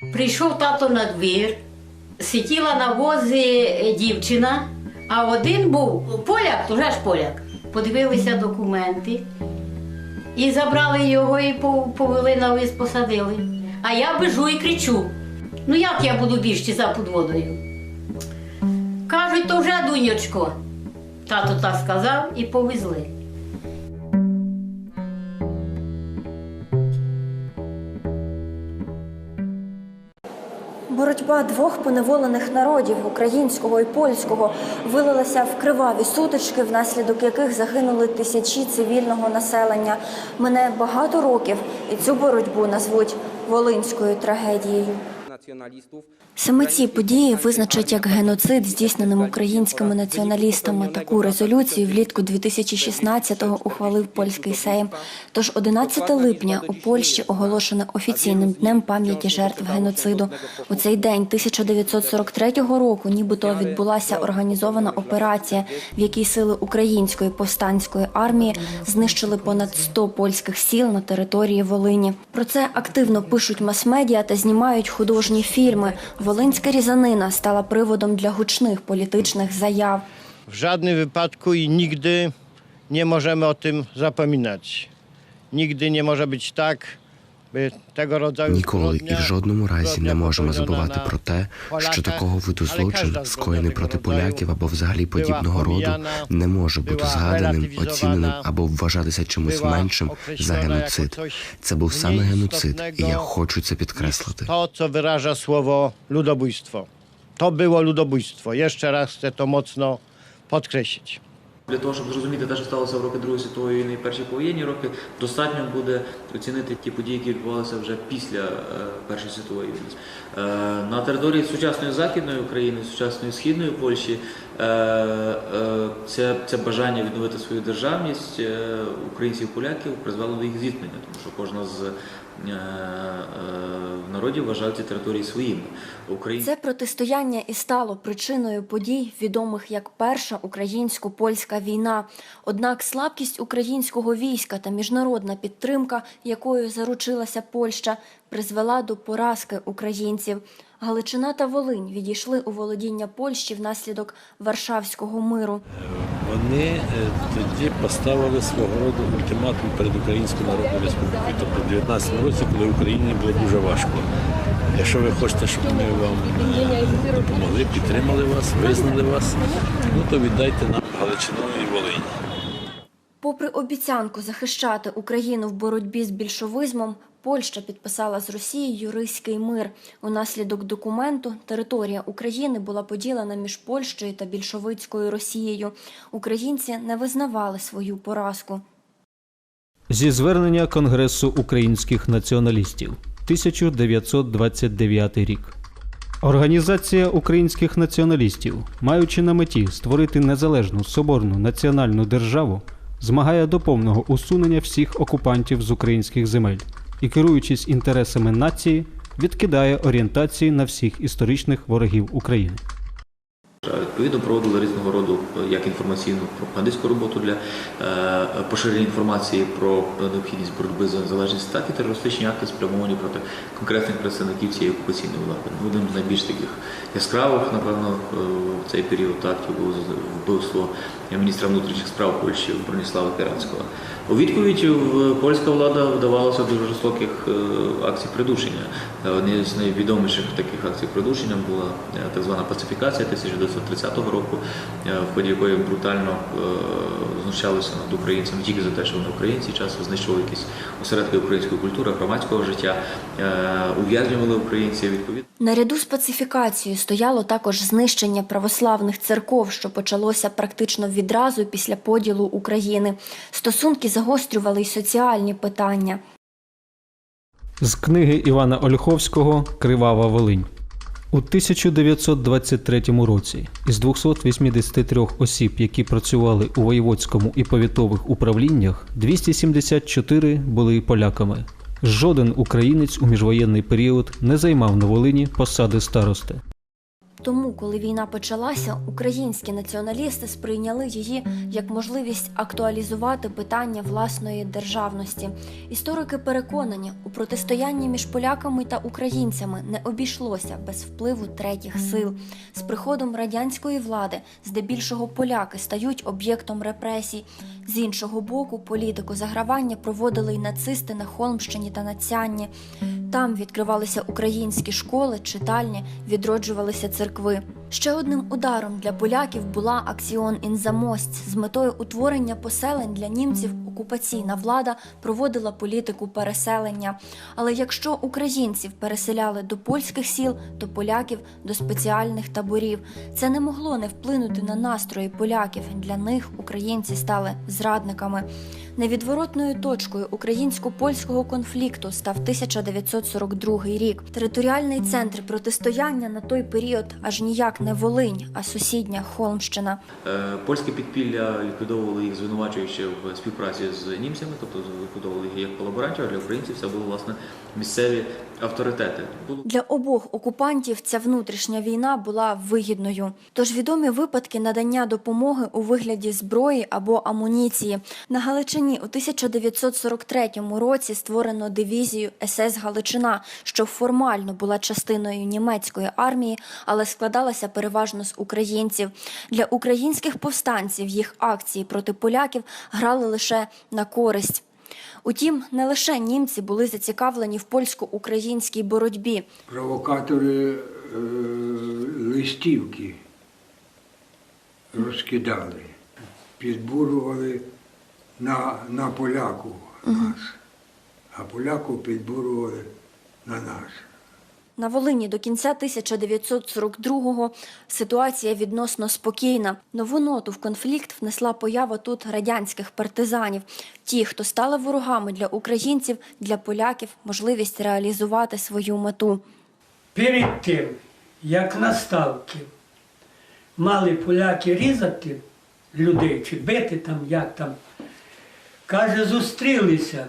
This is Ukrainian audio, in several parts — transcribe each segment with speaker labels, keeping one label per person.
Speaker 1: Прийшов тато на двір, сиділа на возі дівчина, а один був поляк, вже ж поляк. Подивилися документи і забрали його і повели на виз, посадили. А я бежу і кричу: ну як я буду бігти за подводою? Кажуть, то вже дуньочко. Тато так сказав і повезли.
Speaker 2: Боротьба двох поневолених народів українського і польського вилилася в криваві сутички, внаслідок яких загинули тисячі цивільного населення. Мене багато років, і цю боротьбу назвуть волинською трагедією. Саме ці події визначать як геноцид, здійсненим українськими націоналістами. Таку резолюцію влітку 2016-го ухвалив польський сейм. Тож 11 липня у Польщі оголошено офіційним днем пам'яті жертв геноциду. У цей день 1943 року, нібито відбулася організована операція, в якій сили української повстанської армії знищили понад 100 польських сіл на території Волині. Про це активно пишуть мас-медіа та знімають художні фільми. Волинська різанина стала приводом для гучних політичних заяв.
Speaker 3: I nigdy nie możemy o tym zapominać. Nigdy nie może być tak, by tego rodzaju
Speaker 4: Ніколи і в жодному разі не можемо забувати про те, що такого виду злочин, скоєний проти поляків або взагалі подібного роду, не може бути згаданим, оціненим або вважатися чимось меншим за геноцид. Це був саме геноцид, і я хочу це підкреслити.
Speaker 3: To, co wyraża słowo ludobójstwo. To było ludobójstwo. Jeszcze raz chcę to mocno podkreślić.
Speaker 5: Для того, щоб зрозуміти те, що сталося в роки Другої світової війни і перші повоєнні роки, достатньо буде оцінити ті події, які відбувалися вже після е, Першої світової війни. Е, на території сучасної Західної України, сучасної Східної Польщі е, це, це бажання відновити свою державність е, українців і поляків призвело до їх зіткнення, тому що кожна з е, народі народів вважає ці території своїми. Україн...
Speaker 2: Це протистояння і стало причиною подій, відомих як Перша українсько-польська війна. Однак слабкість українського війська та міжнародна підтримка, якою заручилася Польща, призвела до поразки українців. Галичина та Волинь відійшли у володіння Польщі внаслідок Варшавського миру.
Speaker 6: Вони е, тоді поставили свого роду ультиматум перед Українською Народною Республікою. Тобто в 19 році, коли Україні було дуже важко. Якщо ви хочете, щоб ми вам е, допомогли, підтримали вас, визнали вас, ну то віддайте нам Галичину і Волинь.
Speaker 2: Попри обіцянку захищати Україну в боротьбі з більшовизмом, Польща підписала з Росією Ризький мир. Унаслідок документу територія України була поділена між Польщею та більшовицькою Росією. Українці не визнавали свою поразку.
Speaker 7: Зі звернення Конгресу українських націоналістів 1929 рік. Організація українських націоналістів, маючи на меті створити незалежну соборну національну державу, змагає до повного усунення всіх окупантів з українських земель і, керуючись інтересами нації, відкидає орієнтації на всіх історичних ворогів України.
Speaker 5: Відповідно, проводили різного роду як інформаційну пропагандистську роботу для е, поширення інформації про необхідність боротьби за незалежність, так і терористичні акти спрямовані проти конкретних представників цієї окупаційної влади. Одним з найбільш таких яскравих, напевно, е, в цей період актів було вбивство міністра внутрішніх справ Польщі Броніслава Керенського. У відповідь в- польська влада вдавалася до жорстоких е, акцій придушення. Е, Однією з найвідоміших таких акцій придушення була е, так звана пацифікація 1930 року, е, в ході якої брутально е, знущалися над українцями тільки за те, що вони українці, часто знищували якісь осередки української культури, громадського життя, е, ув'язнювали українців. Відповідно.
Speaker 2: Наряду з пацифікацією стояло також знищення православних церков, що почалося практично відразу після поділу України. Стосунки загострювали й соціальні питання.
Speaker 7: З книги Івана Ольховського Кривава Волинь. У 1923 році із 283 осіб, які працювали у воєводському і повітових управліннях, 274 були поляками. Жоден українець у міжвоєнний період не займав на Волині посади старости.
Speaker 2: Тому, коли війна почалася, українські націоналісти сприйняли її як можливість актуалізувати питання власної державності. Історики переконані, у протистоянні між поляками та українцями не обійшлося без впливу третіх сил. З приходом радянської влади здебільшого поляки стають об'єктом репресій. З іншого боку, політику загравання проводили й нацисти на Холмщині та Нацянні. Там відкривалися українські школи, читальні, відроджувалися церкви як. Ще одним ударом для поляків була акціон Інзамость з метою утворення поселень для німців. Окупаційна влада проводила політику переселення. Але якщо українців переселяли до польських сіл, то поляків до спеціальних таборів. Це не могло не вплинути на настрої поляків. Для них українці стали зрадниками. Невідворотною точкою українсько-польського конфлікту став 1942 рік. Територіальний центр протистояння на той період аж ніяк не Волинь, а сусідня Холмщина.
Speaker 5: Е, Польське підпілля ліквідовували їх, звинувачуючи в співпраці з німцями, тобто ліквідовували їх як колаборантів, а для українців це були власне місцеві авторитети.
Speaker 2: Для обох окупантів ця внутрішня війна була вигідною. Тож відомі випадки надання допомоги у вигляді зброї або амуніції. На Галичині у 1943 році створено дивізію СС Галичина, що формально була частиною німецької армії, але складалася переважно з українців. Для українських повстанців їх акції проти поляків грали лише на користь. Утім, не лише німці були зацікавлені в польсько-українській боротьбі.
Speaker 8: Провокатори е, листівки розкидали, підбурювали на, на поляку нас, а поляку підбурювали на нас.
Speaker 2: На Волині до кінця 1942-го ситуація відносно спокійна. Нову ноту в конфлікт внесла поява тут радянських партизанів. Ті, хто стали ворогами для українців, для поляків можливість реалізувати свою мету.
Speaker 9: Перед тим, як на ставки мали поляки різати людей чи бити там, як там, каже, зустрілися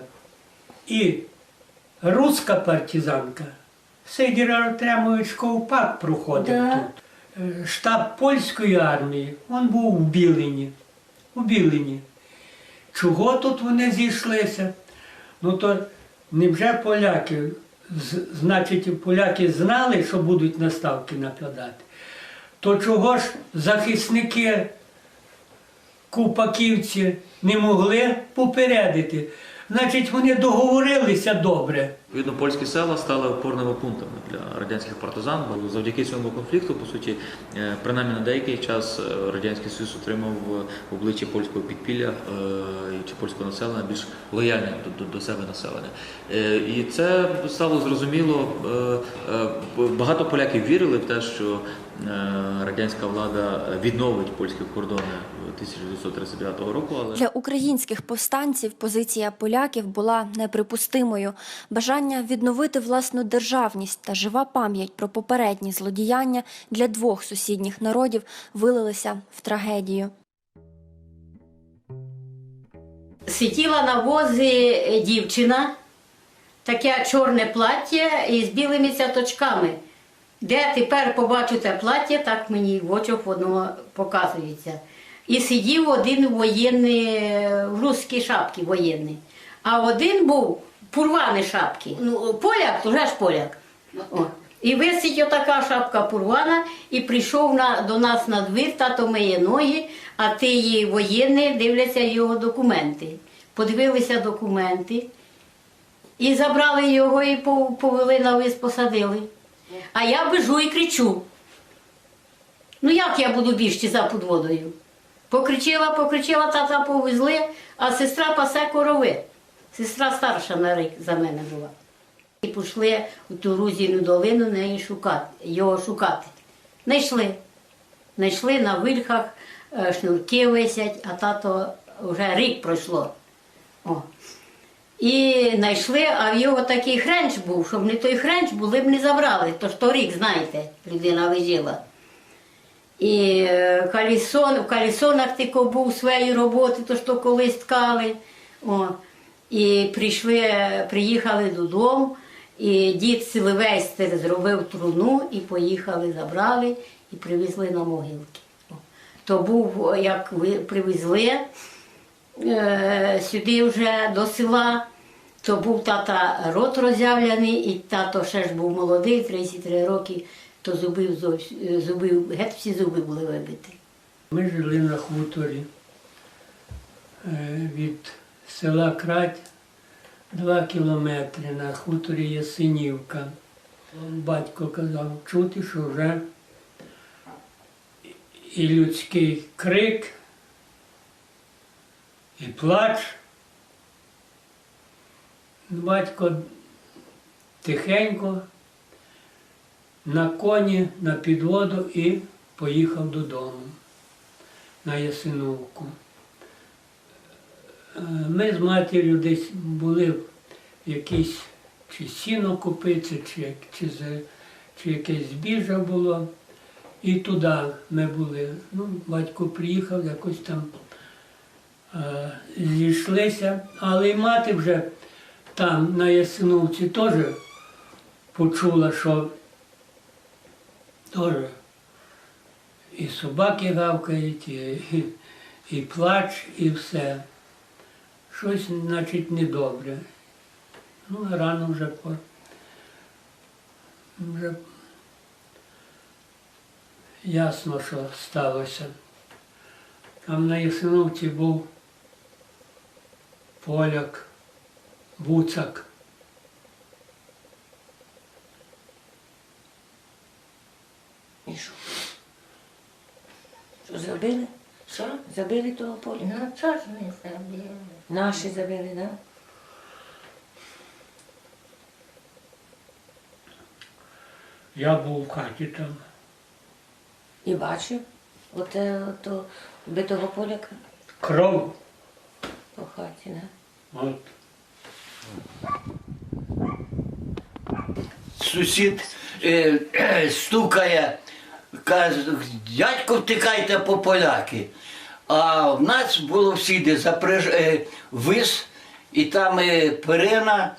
Speaker 9: і руська партизанка, Сидір Артемович Ковпак проходив
Speaker 1: Да.
Speaker 9: тут. Е, Штаб польської армії, він був у Білині. У Білині. Чого тут вони зійшлися? Ну то невже поляки, значить, поляки знали, що будуть на ставки нападати? То чого ж захисники купаківці не могли попередити? Значить, вони договорилися добре.
Speaker 5: Відповідно, польські села стали опорними пунктами для радянських партизан. Бо Завдяки цьому конфлікту, по суті, е, принаймні на деякий час е, радянський союз отримав в обличчі польського підпілля е, чи польського населення більш лояльне до, себе населення. Е, І це стало зрозуміло. е, е, Багато поляків вірили в те, що е, радянська влада відновить польські кордони 1939 року, але
Speaker 2: Для українських повстанців позиція поляків була неприпустимою. Бажання відновити власну державність та жива пам'ять про попередні злодіяння для двох сусідніх народів вилилися в трагедію.
Speaker 1: Сиділа на возі дівчина, таке чорне плаття із білими цяточками. Де тепер побачу це плаття, так мені в очах воно показується. І сидів один воєнний е, в русській шапці воєнний. А один був в пурвані шапки. Ну, поляк, вже ж поляк. О. І висить отака шапка пурвана, і прийшов на, до нас на двір, тато миє ноги, а ті воєнні дивляться його документи. Подивилися документи і забрали його і повели на вис, посадили. А я біжу і кричу. Ну як я буду бігти за подводою? Покричила, покричила, тата повезли, а сестра пасе корови. Сестра старша на рік за мене була. І пішли у ту Рузіну долину неї шукати, його шукати. Найшли. Найшли на вильхах, е, шнурки висять, а тато вже рік пройшло. О. І знайшли, а в його такий хренч був, щоб не той хренч були б не забрали. Тож то рік, знаєте, людина лежала. І е, калісон, в калісонах тільки був своєї роботи, то що колись ткали. О. І прийшли, приїхали додому, І дід Сильвестр зробив труну і поїхали, забрали і привезли на могилки. То був, як привезли е, сюди вже до села, то був тата рот роззявлений, і тато ще ж був молодий, 33 роки, то зубив, зовс- зубив, геть всі зуби були вибиті.
Speaker 9: Ми жили на хуторі е, від села Крадь два кілометри на хуторі Ясенівка. Батько казав, чути, що вже і людський крик, і плач. Батько тихенько на коні на підводу і поїхав додому на Ясиновку. Е, Ми з матір'ю десь були в якійсь чи сіно купити, чи, чи, чи якесь збіжжя було. І туди ми були. Ну, батько приїхав, якось там е, зійшлися, але і мати вже там на Ясиновці теж почула, що теж і собаки гавкають, і, і, і плач, і все. Щось, значить, недобре. Ну, рано вже по. Вже ясно, що сталося. Там на Ясиновці був поляк, буцак.
Speaker 10: І що? Що забили?
Speaker 1: Що?
Speaker 10: Забили того поля?
Speaker 1: Ну, що ж не забили?
Speaker 10: Наші забили, так? Да?
Speaker 9: Я був в хаті там.
Speaker 10: І бачив оте то битого поляка
Speaker 9: Кров.
Speaker 10: по хаті, да?
Speaker 9: От.
Speaker 11: Сусід е, е, стукає, каже, дядько втикайте по поляки. А в нас було всюди запряж... е, вис, і там е, перина,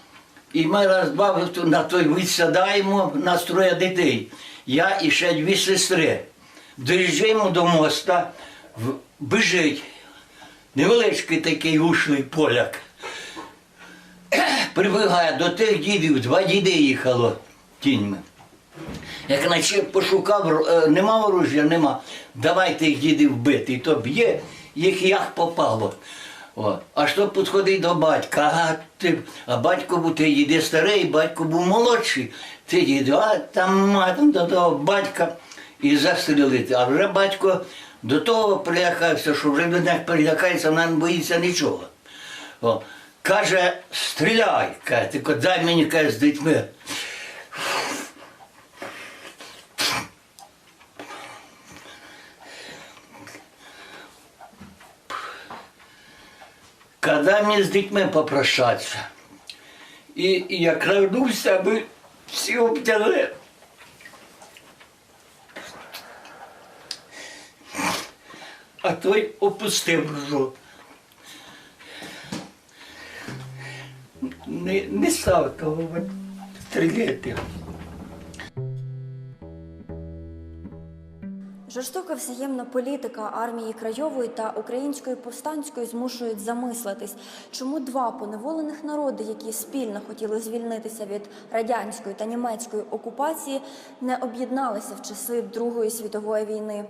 Speaker 11: і ми раз два на той вис сідаємо, нас троє дітей. Я і ще дві сестри. Доїжджаємо до моста, біжить. Невеличкий такий ушлий поляк. Прибігає до тих дідів, два діди їхало тіньми. Як наче пошукав, е, нема оружия, нема. Давай тих дідів бити. І то б'є, їх як попало. О. А що підходить до батька? А, ти, а батько був ти діди старий, батько був молодший. Ти діду, а там матом до того батька і застрілити. А вже батько до того прилякався, що вже них прилякається, вона не боїться нічого. О. Каже, стріляй, каже, дай мені каже, з дітьми. Коли мені з дітьми попрощатися. І, і я крадуся, аби всі обтяли. А той опустив ружок. Не, не став того стріляти.
Speaker 2: Жорстока взаємна політика армії Крайової та української повстанської змушують замислитись, чому два поневолених народи, які спільно хотіли звільнитися від радянської та німецької окупації, не об'єдналися в часи Другої світової війни.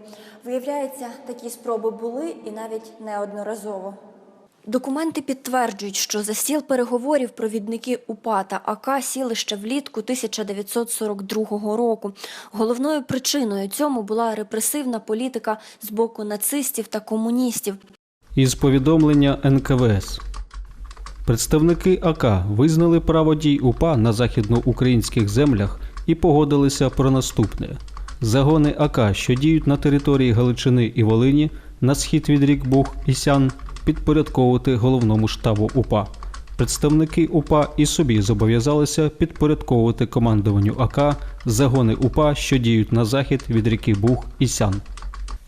Speaker 2: Виявляється, такі спроби були і навіть неодноразово. Документи підтверджують, що за стіл переговорів провідники УПА та АК сіли ще влітку 1942 року. Головною причиною цьому була репресивна політика з боку нацистів та комуністів.
Speaker 7: Із повідомлення НКВС. Представники АК визнали право дій УПА на західноукраїнських землях і погодилися про наступне: загони АК, що діють на території Галичини і Волині, на схід від рік Буг і Сян, підпорядковувати головному штабу УПА. Представники УПА і собі зобов'язалися підпорядковувати командуванню АК загони УПА, що діють на захід від ріки Буг і Сян.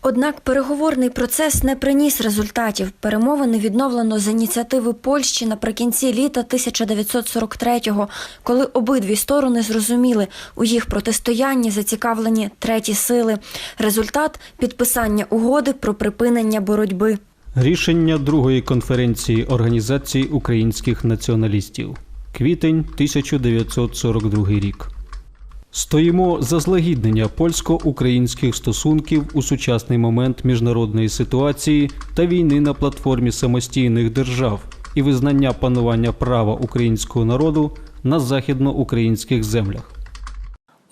Speaker 2: Однак переговорний процес не приніс результатів. Перемовини відновлено з ініціативи Польщі наприкінці літа 1943-го, коли обидві сторони зрозуміли, у їх протистоянні зацікавлені треті сили. Результат підписання угоди про припинення боротьби.
Speaker 7: Рішення другої конференції Організації українських націоналістів. Квітень 1942 рік. Стоїмо за злагіднення польсько-українських стосунків у сучасний момент міжнародної ситуації та війни на платформі самостійних держав і визнання панування права українського народу на західноукраїнських землях.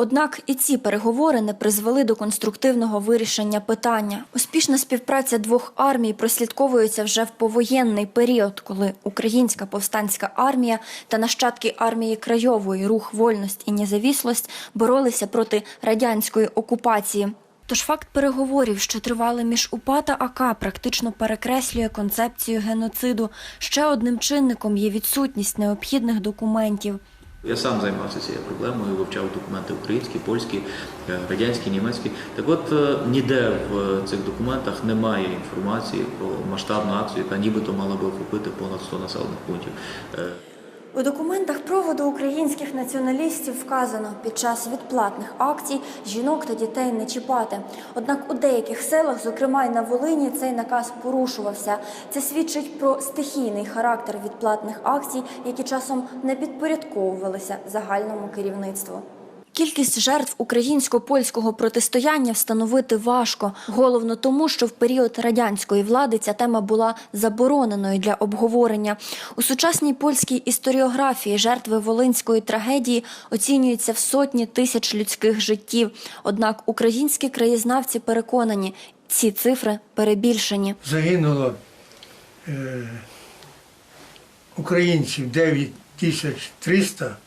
Speaker 2: Однак і ці переговори не призвели до конструктивного вирішення питання. Успішна співпраця двох армій прослідковується вже в повоєнний період, коли українська повстанська армія та нащадки армії Крайової рух вольність і незавіслость боролися проти радянської окупації. Тож факт переговорів, що тривали між УПА та АК, практично перекреслює концепцію геноциду. Ще одним чинником є відсутність необхідних документів.
Speaker 5: Я сам займався цією проблемою, вивчав документи українські, польські, е, радянські, німецькі. Так от е, ніде в е, цих документах немає інформації про масштабну акцію, яка нібито мала би охопити понад 100 населених пунктів.
Speaker 2: У документах проводу українських націоналістів вказано під час відплатних акцій жінок та дітей не чіпати. Однак у деяких селах, зокрема й на Волині, цей наказ порушувався. Це свідчить про стихійний характер відплатних акцій, які часом не підпорядковувалися загальному керівництву. Кількість жертв українсько-польського протистояння встановити важко. Головно тому, що в період радянської влади ця тема була забороненою для обговорення. У сучасній польській історіографії жертви волинської трагедії оцінюються в сотні тисяч людських життів. Однак українські краєзнавці переконані, ці цифри перебільшені.
Speaker 12: загинуло е, українців 9300,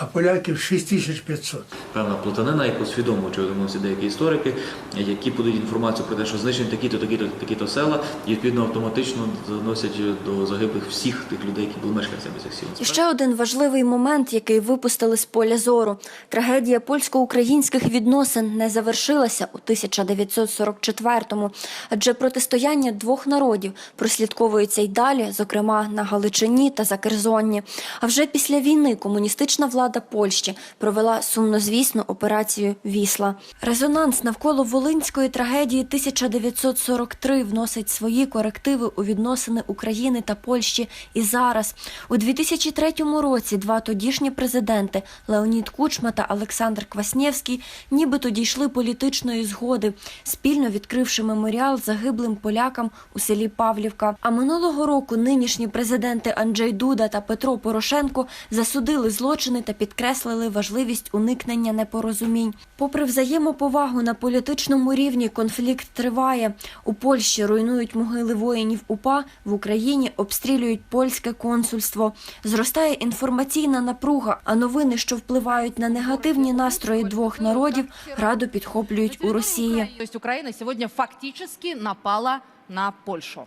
Speaker 12: а поляків 6500.
Speaker 5: Певна плутанина, яку свідомо чуємося деякі історики, які подають інформацію про те, що знищені такі-то, такі-то, такі-то села, і відповідно автоматично заносять до загиблих всіх тих людей, які були мешканцями цих сіл.
Speaker 2: Ще один важливий момент, який випустили з поля зору. Трагедія польсько-українських відносин не завершилася у 1944-му, адже протистояння двох народів прослідковується й далі, зокрема на Галичині та Закерзонні. А вже після війни комуністична влада Польщі провела сумнозвісну операцію Вісла. Резонанс навколо волинської трагедії 1943 вносить свої корективи у відносини України та Польщі і зараз. У 2003 році два тодішні президенти Леонід Кучма та Олександр Кваснєвський нібито дійшли політичної згоди, спільно відкривши меморіал загиблим полякам у селі Павлівка. А минулого року нинішні президенти Анджей Дуда та Петро Порошенко засудили злочини та підкреслили важливість уникнення непорозумінь. Попри взаємоповагу на політичному рівні, конфлікт триває. У Польщі руйнують могили воїнів УПА, в Україні обстрілюють польське консульство. Зростає інформаційна напруга, а новини, що впливають на негативні настрої двох народів, радо підхоплюють у Росії.
Speaker 13: То есть Украина сегодня фактически напала на Польшу.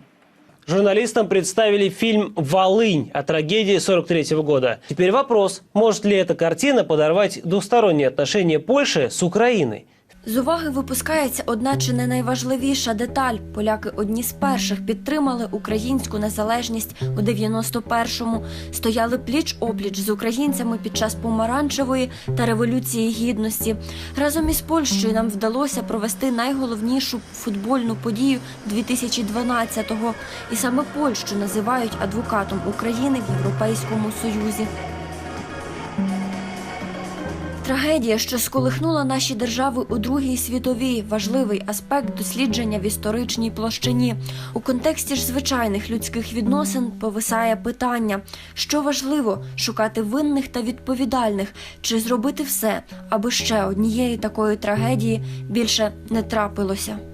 Speaker 14: Журналистам представили фильм «Волынь» о трагедии 43 года. Теперь вопрос, может ли эта картина подорвать двусторонние отношения Польши с Украиной?
Speaker 2: З уваги випускається одна чи не найважливіша деталь. Поляки одні з перших підтримали українську незалежність у 91-му. Стояли пліч-опліч з українцями під час помаранчевої та революції гідності. Разом із Польщею нам вдалося провести найголовнішу футбольну подію 2012-го. І саме Польщу називають адвокатом України в Європейському Союзі. Трагедія, що сколихнула наші держави у Другій світовій, важливий аспект дослідження в історичній площині. У контексті ж звичайних людських відносин повисає питання, що важливо шукати винних та відповідальних, чи зробити все, аби ще однієї такої трагедії більше не трапилося.